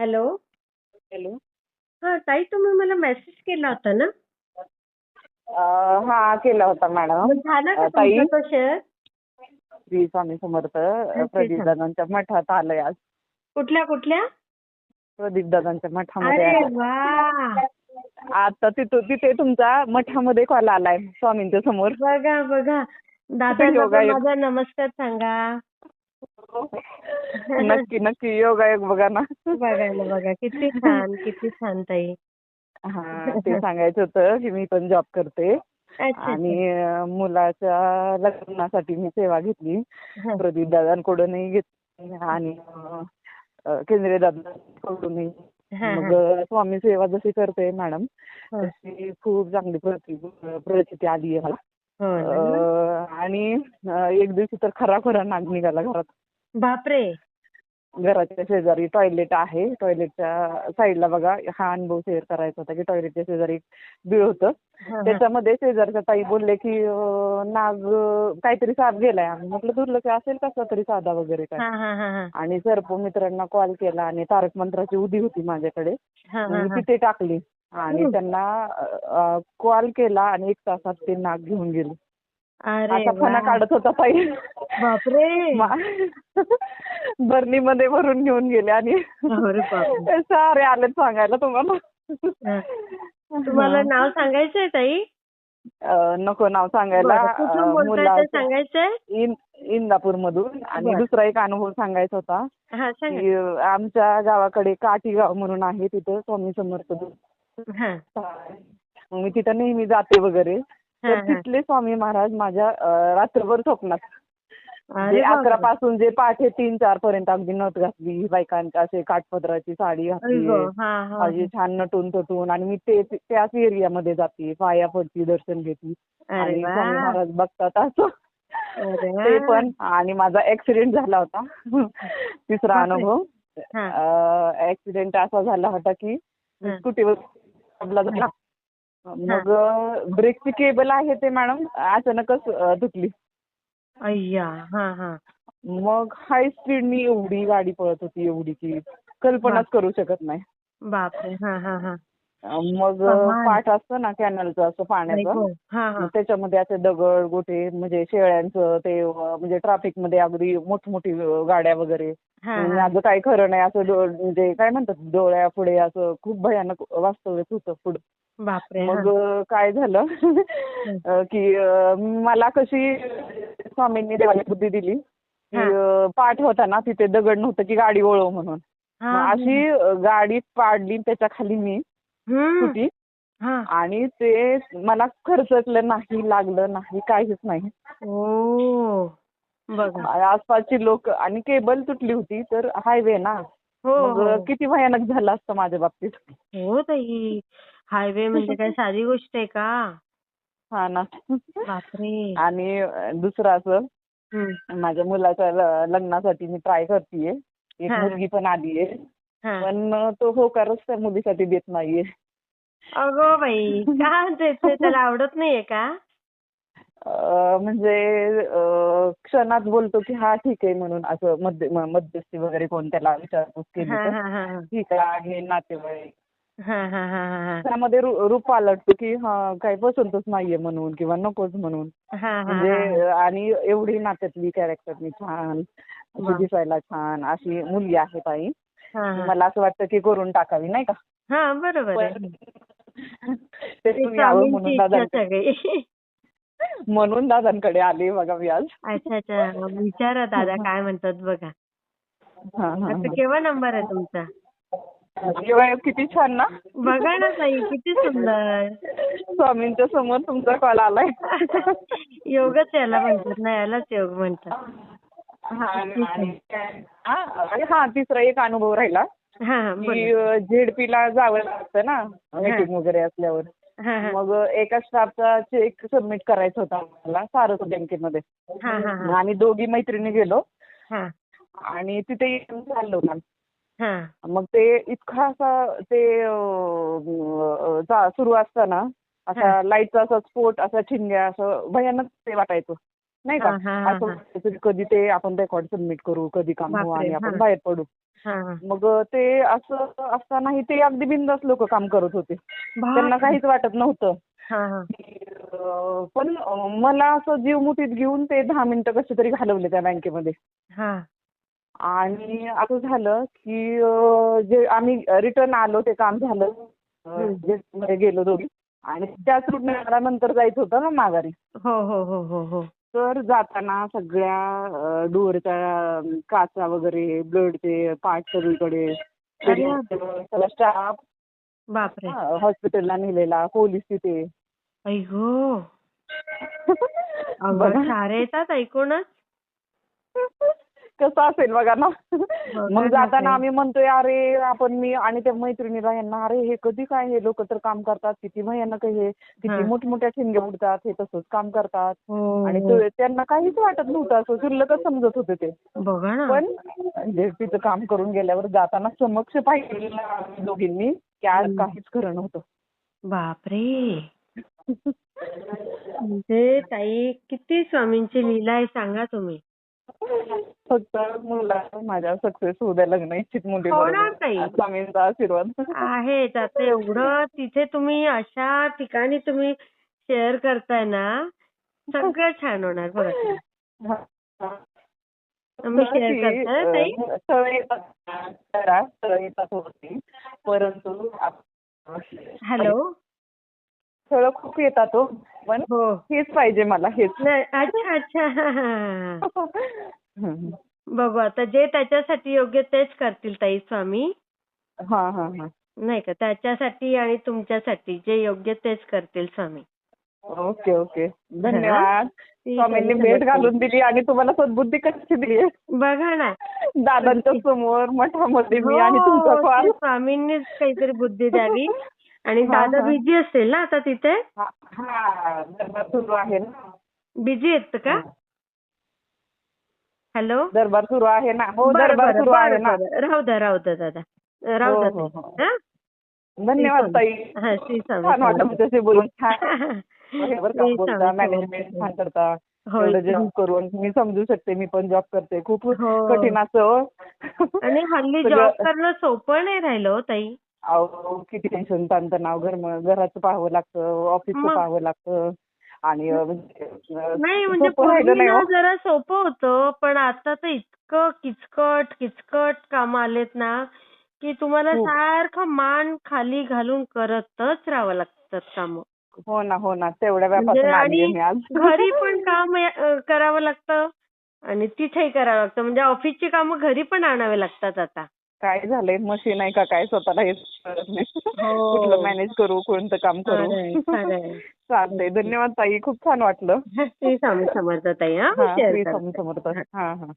Hello. Hello. हां ताई तुम्ही मला मेसेज केला होता ना? अं, हा केला होता मॅडम. झाला का ताई? तुमचा तो शेअर श्री स्वामी समर्थ अच्छा. प्रदीप दादांच्या मठात आलोय आज. कुठल्या कुठल्या? प्रदीप दादांच्या मठामध्ये अरे आहे. वा! आता तिथं तिथे तुमचा मठामध्ये कॉल आलाय स्वामींच्या समोर. बघा बघा. दादांना योगा पण योग. माझा नमस्कार सांगा. नक्की नक्की. योगायोग बघा ना. बघायला बघा. किती छान किती छान ताई. हा ते सांगायचं होतं की मी पण जॉब करते. आणि मुलाच्या लग्नासाठी मी सेवा घेतली. प्रदीप दादांकडूनही घेतली आणि अं, अं, केंद्रे दादांकडूनही मग. स्वामी सेवा जशी करते मॅडम. तशी खूप चांगली प्रति परिस्थिती आली आहे मला. आणि एक दिवशी तर खरा खरा नाग निघाला घरात. बापरे! घराच्या शेजारी टॉयलेट आहे. टॉयलेटच्या साईडला बघा हा अनुभव शेअर करायचा होता की टॉयलेटच्या शेजारी एक बीळ होतं. त्याच्यामध्ये शेजारच्या ताई बोलले की नाग काहीतरी साप गेलाय. म्हटलं दुर्लक्ष असेल कसा तरी साधा वगैरे काय. आणि सर्प मित्रांना कॉल केला आणि तारक मंत्राची उदी होती माझ्याकडे. तिथे टाकली. आणि. त्यांना कॉल केला आणि एक तासात ते नाग घेऊन गेले. असा फणा. काढत होता ताई बापरे. बर्नीमध्ये भरून घेऊन गेले आणि. सारे आलेत सांगायला तुम्हाला. तुम्हाला नाव सांगायचंय ताई? नको नाव सांगायला. सांगायचंय? इन इंदापूर मधून आणि. दुसरा एक अनुभव सांगायचा होता. हा आमच्या गावाकडे काठी गाव म्हणून आहे तिथं स्वामी समर्थ हा मग मी तिथं नेहमी जाते वगैरे हा, तर हा. तिथले स्वामी महाराज माझ्या अं, रात्रभर स्वप्नात अरे अकरा. पासून जे पहाटे तीन चार पर्यंत अगदी नथ घातली बायकांच्या असे काठपदराची साडी घातली गं, हा, हा, अशी छान नटून तटून आणि मी ते त्याच एरियामध्ये जाते पाया पडती दर्शन घेते अरे आणि वा. स्वामी महाराज बघतात असं अरे वा. ते पण आणि माझा ऍक्सिडेंट झाला होता तिसरा बापरे. अनुभव हा. ऍक्सिडेंट असा झाला होता की हा. स्कूटीवर अपघात झाला. मग ब्रेकची केबल आहे ते मॅडम अचानकच तुटली. अय्या हा हा. मग हाय स्पीडनी एवढी गाडी पळत होती एवढी की कल्पनाच करू शकत नाही. बापरे हा हा हा. मग. पाठ असतं ना कॅनलचं असं पाण्याचं. हा. त्याच्यामध्ये असे दगड गोटे म्हणजे शेळ्यांचं ते म्हणजे ट्रॅफिकमध्ये अगदी मोठमोठी गाड्या वगैरे. माझं काही खरं नाही असं म्हणजे काय म्हणतात डोळ्या पुढे असं खूप भयानक वास्तव्य होतं पुढं. मग काय झालं? की मला कशी स्वामींनी देवाने बुद्धी दिली की पाठ होता ना तिथे दगड नव्हतं की गाडी वळव म्हणून. अशी गाडी पाडली त्याच्याखाली मी हम्म. स्कूटी हा. आणि ते मला खर्चटलं नाही लागलं नाही काहीच नाही. आसपासची लोक आणि केबल तुटली होती तर हायवे ना. हो मग हो. किती भयानक झालं असतं माझ्या बाबतीत. हो ताई हायवे म्हणजे काय साधी गोष्ट आहे का? हा ना. आणि दुसरं असं. माझ्या मुलाच्या लग्नासाठी मी ट्राय करतेय. एक. मुलगी पण आली आहे हा. पण तो होकारच त्या मुलीसाठी देत नाहीये. अगो बाई का ते ते त्याला आवडत नाहीये का अं, म्हणजे अं, क्षणात बोलतो की हा ठीक आहे म्हणून असं मध्य म- मध्यस्थी वगैरे कोण त्याला विचारपूस केली हा तर हा हा हा. ठीक आहे नातेवाईक हा हा हा हा हा. त्यामध्ये रू- रूप पालटतो की हा काही पसंतच नाहीये म्हणून किंवा नकोच म्हणून हा हा हा म्हणजे आणि एवढी नात्यातली कॅरेक्टरनी छान अशी वा. दिसायला छान अशी मुलगी आहे ताई हा हा. मला असं वाटतं की करून टाकावी नाही का हा बरोबर आहे पण म्हणून दादांकडे. सगळी. म्हणून दादांकडे आले बघा मी आज. अच्छा अच्छा. विचारा दादा काय म्हणतात बघा. हा, हा, केव्हा नंबर आहे तुमचा? किती छान ना. बघा ना ताई किती सुंदर. स्वामींच्या समोर तुमचा कॉल आलाय. योगच याला म्हणतात ना यालाच योग म्हणतात. हा हा हा तिसरा एक अनुभव राहिला. की. झेडपीला जावं लागतं ना मीटिंग वगैरे असल्यावर. मग एका स्टाफचा चेक सबमिट करायचा होता मला सारस बँकेमध्ये. आणि दोघी मैत्रिणी गेलो. आणि तिथे येऊन चाललो मॅम हा. मग ते इतका असा ते सुरू असताना असा लाईटचा असा स्फोट असा ठिणग्या असं भयानक ते वाटायचं. नाही का? असं कधी ते आपण रेकॉर्ड सबमिट करू कधी काम बापरे, आणि आपण. बाहेर पडू. मग ते असं असतानाही ते अगदी बिंदास लोक काम करत होते. त्यांना. काहीच वाटत नव्हतं. पण मला असं जीव मुठीत घेऊन ते दहा मिनिटं कसे तरी घालवले त्या बँकेमध्ये. आणि असं झालं की जे आम्ही रिटर्न आलो ते काम झालं. गेलो दोघी. आणि त्याच रूटने मला नंतर जायचं होतं ना माघारी. हो हो हो हो हो. तर जाताना सगळ्या डोअरच्या काचा वगैरे ब्लडचे पार्ट सगळीकडे. सगळा स्टाफ बापरे. हॉस्पिटलला नेलेला पोलीस तिथे. ऐगो सारे येतात ऐकूनच कसं असेल बघा ना मग ना जाताना. आम्ही म्हणतोय अरे आपण मी आणि त्या मैत्रिणीला यांना अरे हे कधी काय हे लोक तर काम करतात किती भयानक आहे हे किती हा. मोठमोठ्या ठिणग्या उडतात हे तसंच काम करतात हो, आणि हो. तो- त्यांना काहीच वाटत नव्हतं असं शुल्लकच समजत होते ते पण तिचं काम करून गेल्यावर जाताना समक्ष पाहिलेलं आम्ही दोघींनी की आज. काहीच खरं नव्हतं बापरे म्हणजे ताई किती स्वामींची लीला आहे सांगा तुम्ही फक्त मुला माझ्या सक्सेस होऊ द्या लग्न इच्छित मुली होणार ताई. स्वामींचा आशीर्वाद. आहेच. आता एवढं तिथे तुम्ही अशा ठिकाणी तुम्ही शेअर करताय ना सगळं छान होणार बघा. तुम्ही. मी शेअर करताय ताई? अं, स्थळ येतात करा, स्थळ येतात होती. परंतु आप- हॅलो स्थळ खूप येतात हो. पण हो. हेच पाहिजे मला हेच. नाही अच्छा अच्छा. बघू आता जे त्याच्यासाठी योग्य तेच करतील ताई स्वामी. हा हा हा. नाही का त्याच्यासाठी आणि तुमच्यासाठी जे योग्य तेच करतील स्वामी. Okay okay. धन्यवाद. स्वामींनी भेट. घालून दिली आणि तुम्हाला सद्बुद्धी कशी दिली. बघा ना. दादांच्या समोर मठामध्ये मी आणि तुमचा हो, कॉल ते स्वामींनीच काहीतरी बुद्धी द्यावी. आणि हा, दादा हा. बिझी असतील ना आता तिथे हा हा, दरबार सुरू आहे ना बिझी आहेत का हॅलो दरबार सुरू आहे ना हो बरं दरबार बरं सुरू आहे बरं ना बरं राहू द्या राहू द्या दादा राहू हो, द्या हो, ताई. हो. हा? धन्यवाद ताई. हा, श्री स्वामी छान वाटलं समर्थ. तुमच्याशी बोलून छान हे श्री बोलता स्वामी मॅनेजमेंट समर्थ. छान करता एवढं. जॉब करून मी समजू शकते मी पण जॉब करते खूप हो. कठीण असं आणि हल्ली सगळं- जॉब करणं सोपं नाही राहिलं हो ताई अहो किती टेन्शन ताणतणाव घर घराचं पाहावं लागतं ऑफिसचं मग. पाहावं लागतं आणि अं, म्हणजे, अं, नाही म्हणजे सोपं राहिलं पूर्वी नाही ना हो. जरा सोपं होतं पण आता तर इतकं किचकट किचकट काम आलेत ना की तुम्हाला खूप. सारखं मान खाली घालून करतच राहावं लागतात काम हो ना हो ना तेवढ्या म्हणजे व्यापासून आली आणि मी आज घरी पण काम अं, करावं लागतं आणि तिथेही करावं लागतं म्हणजे ऑफिसची कामं घरी पण आणावे लागतात आता काय झालंय? मशीन आहे का? काय स्वतःला हेच कळत नाही. हो. कुठलं मॅनेज करू कोणतं काम करू. चालतंय. धन्यवाद ताई. खूप छान वाटलं. श्री स्वामी समर्थ ताई श्री. स्वामी समर्थ. हा हा.